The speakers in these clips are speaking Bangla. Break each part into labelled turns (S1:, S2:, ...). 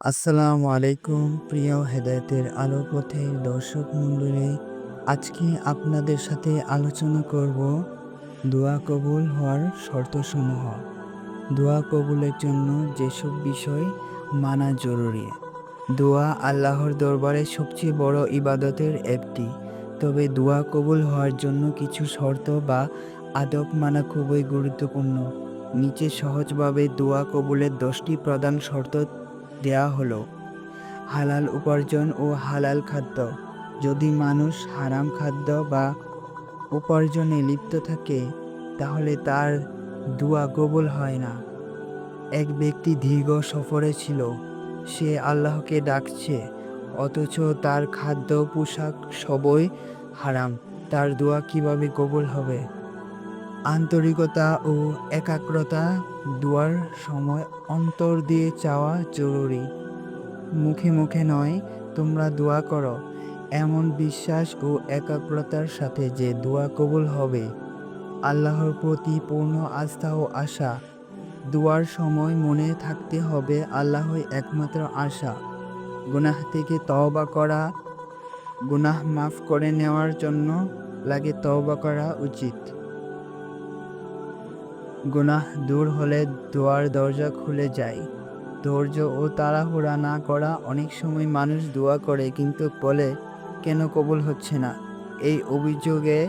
S1: আসসালামু আলাইকুম, প্রিয় হেদায়তের আলো পথের দর্শক মণ্ডলী। আজকে আপনাদের সাথে আলোচনা করব দোয়া কবুল হওয়ার শর্তসমূহ। দোয়া কবুলের জন্য যেসব বিষয় মানা জরুরি। দোয়া আল্লাহর দরবারে সবচেয়ে বড় ইবাদতের একটি। তবে দোয়া কবুল হওয়ার জন্য কিছু শর্ত বা আদব মানা খুবই গুরুত্বপূর্ণ। নিচে সহজভাবে দোয়া কবুলের দশটি প্রধান শর্ত দেয়া হলো। হালাল উপার্জন ও হালাল খাদ্য। যদি মানুষ হারাম খাদ্য বা উপার্জনে লিপ্ত থাকে, তাহলে তার দোয়া কবুল হয় না। এক ব্যক্তি দীর্ঘ সফরে ছিল, সে আল্লাহকে ডাকছে, অথচ তার খাদ্য পোশাক সবই হারাম। তার দোয়া কীভাবে কবুল হবে? আন্তরিকতা ও একাগ্রতা দুয়ার সময় অন্তর দিয়ে চাওয়া জরুরি। মুখে মুখে নয়, তোমরা দোয়া করো। এমন বিশ্বাস ও একাগ্রতার সাথে যে দোয়া কবুল হবে। আল্লাহর প্রতি পূর্ণ আস্থা ও আশা। দোয়ার সময় মনে থাকতে হবে আল্লাহই একমাত্র আশা। গুনাহ থেকে তওবা করা, গুনাহ মাফ করে নেওয়ার জন্য লাগে তওবা করা উচিত। গুনাহ দূর হলে দোয়ার দরজা খুলে যায়। ধৈর্য ও তাড়াহুড়া না করা অনেক সময় মানুষ দোয়া করে কিন্তু বলে, কেন কবুল হচ্ছে না? এই অভিযোগে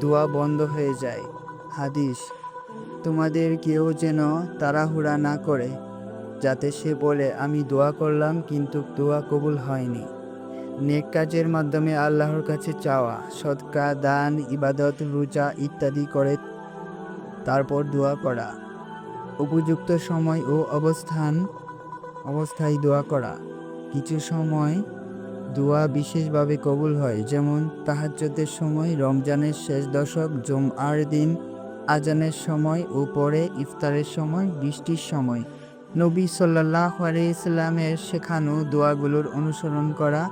S1: দোয়া বন্ধ হয়ে যায়। হাদিস, তোমাদের কেউ যেন তাড়াহুড়া না করে, যাতে সে বলে, আমি দোয়া করলাম কিন্তু দোয়া কবুল হয়নি। নেক কাজের মাধ্যমে আল্লাহর কাছে চাওয়া সৎকা দান, ইবাদত, রোজা ইত্যাদি করে তারপর দোয়া করা। উপযুক্ত সময় ও অবস্থান, অবস্থায় দোয়া করা। কিছু সময় দোয়া বিশেষভাবে কবুল হয়, যেমন তাহাজ্জুদের সময়, রমজানের শেষ দশক, জুমআর দিন, আজানের সময় ও পরে ইফতারের সময়, বৃষ্টির সময়। নবী সাল্লাহ ইসলামের শেখানো দোয়াগুলোর অনুসরণ করা,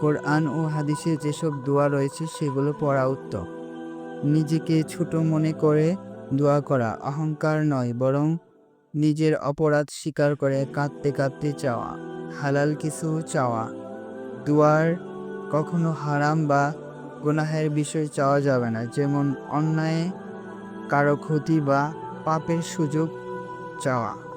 S1: কোরআন ও হাদিসে যেসব দোয়া রয়েছে সেগুলো পড়া উত্তম। নিজেকে ছোট মনে করে দোয়া করা অহংকার নয়, বরং নিজের অপরাধ স্বীকার করে কাঁদতে কাঁদতে চাওয়া, হালাল কিছু চাওয়া। দুয়ার কখনো হারাম বা গুনাহের বিষয় চাওয়া যাবে না, যেমন অন্যায়, কারও ক্ষতি বা পাপের সুযোগ চাওয়া।